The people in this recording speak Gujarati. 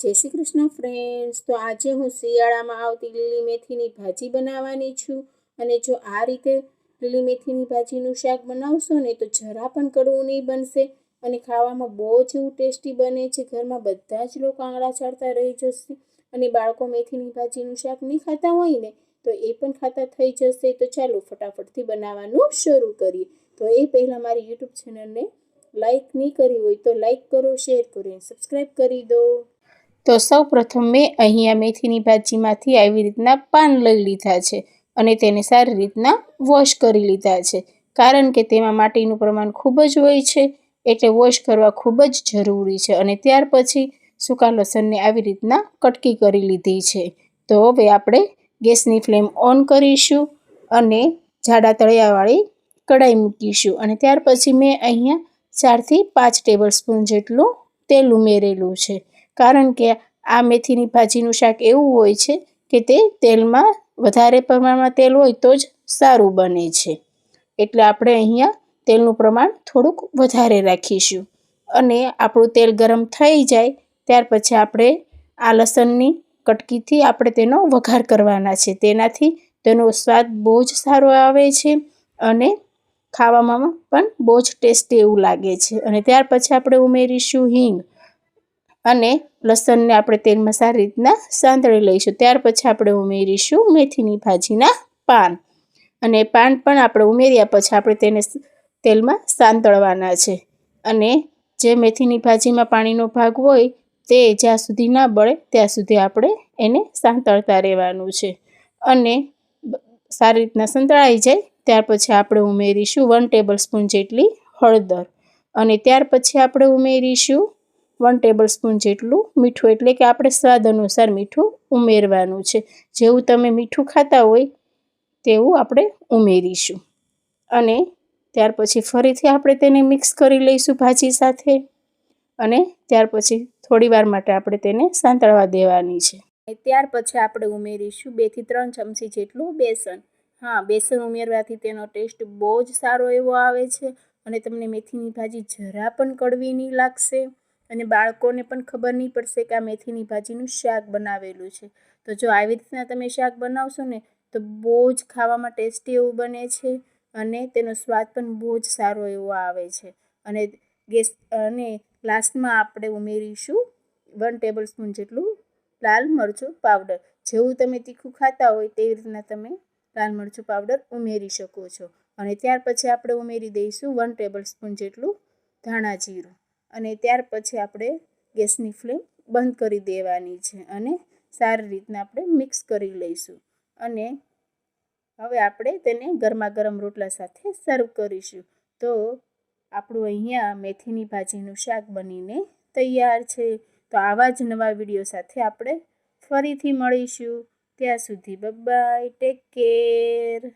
જય શ્રી કૃષ્ણ ફ્રેન્ડ્સ તો આજે હું શિયાળામાં આવતી લીલી મેથીની ભાજી બનાવવાની છું. અને જો આ રીતે લીલી મેથીની ભાજીનું શાક બનાવશો ને તો જરા પણ કડવું નહીં બનશે. અને ખાવામાં બહુ જ એવું ટેસ્ટી બને છે. ઘરમાં બધા જ લોકો આંગળા ચાળતા રહી જશે. અને બાળકો મેથીની ભાજીનું શાક નહીં ખાતા હોય ને તો એ પણ ખાતા થઈ જશે. તો ચાલો ફટાફટથી બનાવવાનું શરૂ કરીએ. તો એ પહેલાં મારી યુટ્યુબ ચેનલને લાઈક નહીં કરી હોય તો લાઈક કરો, શેર કરો અને સબસ્ક્રાઈબ કરી દો. તો સૌ પ્રથમ મેં અહીંયા મેથીની ભાજીમાંથી આવી રીતના પાન લઈ લીધા છે અને તેને સારી રીતના વોશ કરી લીધા છે. કારણ કે તેમાં માટીનું પ્રમાણ ખૂબ જ હોય છે, એટલે વોશ કરવા ખૂબ જ જરૂરી છે અને ત્યાર પછી સૂકા લસણને આવી રીતના કટકી કરી લીધી છે. તો હવે આપણે ગેસની ફ્લેમ ઓન કરીશું અને જાડા તળિયાવાળી કઢાઈ મૂકીશું અને ત્યાર પછી મેં અહીંયા ચારથી પાંચ ટેબલ સ્પૂન જેટલું તેલ ઉમેરેલું છે. કારણ કે આ મેથીની ભાજીનું શાક એવું હોય છે કે તે તેલમાં વધારે પ્રમાણમાં તેલ હોય તો જ સારું બને છે. એટલે આપણે અહીંયા તેલનું પ્રમાણ થોડુંક વધારે રાખીશું. અને આપણું તેલ ગરમ થઈ જાય ત્યાર પછી આપણે આ લસણની કટકીથી આપણે તેનો વઘાર કરવાના છે. તેનાથી તેનો સ્વાદ બહુ જ સારો આવે છે અને ખાવામાં પણ બહુ જ ટેસ્ટી એવું લાગે છે. અને ત્યાર પછી આપણે ઉમેરીશું હિંગ. અને લસણને આપણે તેલમાં સારી રીતના સાંતળી લઈશું. ત્યાર પછી આપણે ઉમેરીશું મેથીની ભાજીના પાન. અને પાન પણ આપણે ઉમેર્યા પછી આપણે તેને તેલમાં સાંતળવાના છે. અને જે મેથીની ભાજીમાં પાણીનો ભાગ હોય તે જ્યાં સુધી ના બળે ત્યાં સુધી આપણે એને સાંતળતા રહેવાનું છે. અને સારી રીતના સંતળાઈ જાય ત્યાર પછી આપણે ઉમેરીશું વન ટેબલ સ્પૂન જેટલી હળદર. અને ત્યાર પછી આપણે ઉમેરીશું વન ટેબલ સ્પૂન જેટલું મીઠું, એટલે કે આપણે સ્વાદ અનુસાર મીઠું ઉમેરવાનું છે. જેવું તમે મીઠું ખાતા હોય, તેવું આપણે ઉમેરીશું. અને ત્યાર પછી ફરીથી આપણે તેને મિક્સ કરી લઈશું ભાજી સાથે. અને ત્યાર પછી થોડી વાર માટે આપણે તેને સાંતળવા દેવાની છે. ત્યાર પછી આપણે ઉમેરીશું બેથી ત્રણ ચમચી જેટલું બેસન. હા, બેસન ઉમેરવાથી તેનો ટેસ્ટ બહુ જ સારો એવો આવે છે. અને તમને મેથીની ભાજી જરા પણ કડવી નહીં લાગશે. અને બાળકોને પણ ખબર નહીં પડશે કે આ મેથીની ભાજીનું શાક બનાવેલું છે. તો જો આવી રીતના તમે શાક બનાવશો ને, તો બહુ જ ખાવામાં ટેસ્ટી એવું બને છે અને તેનો સ્વાદ પણ બહુ જ સારો એવો આવે છે. અને ગેસ, અને લાસ્ટમાં આપણે ઉમેરીશું વન ટેબલ સ્પૂન જેટલું લાલ મરચું પાવડર. જેવું તમે તીખું ખાતા હોય તેવી રીતના તમે લાલ મરચું પાવડર ઉમેરી શકો છો. અને ત્યાર પછી આપણે ઉમેરી દઈશું વન ટેબલ સ્પૂન જેટલું ધાણા જીરું. અને ત્યાર પછી આપણે ગેસની ફ્લેમ બંધ કરી દેવાની છે અને સારી રીતના આપણે મિક્સ કરી લઈશું. અને હવે આપણે તેને ગરમા ગરમ રોટલા સાથે સર્વ કરીશું. તો આપણું અહીંયા મેથીની ભાજીનું શાક બનીને તૈયાર છે. તો આવા જ નવા વીડિયો સાથે આપણે ફરીથી મળીશું. ત્યાં સુધી બબાય, ટેક કેર.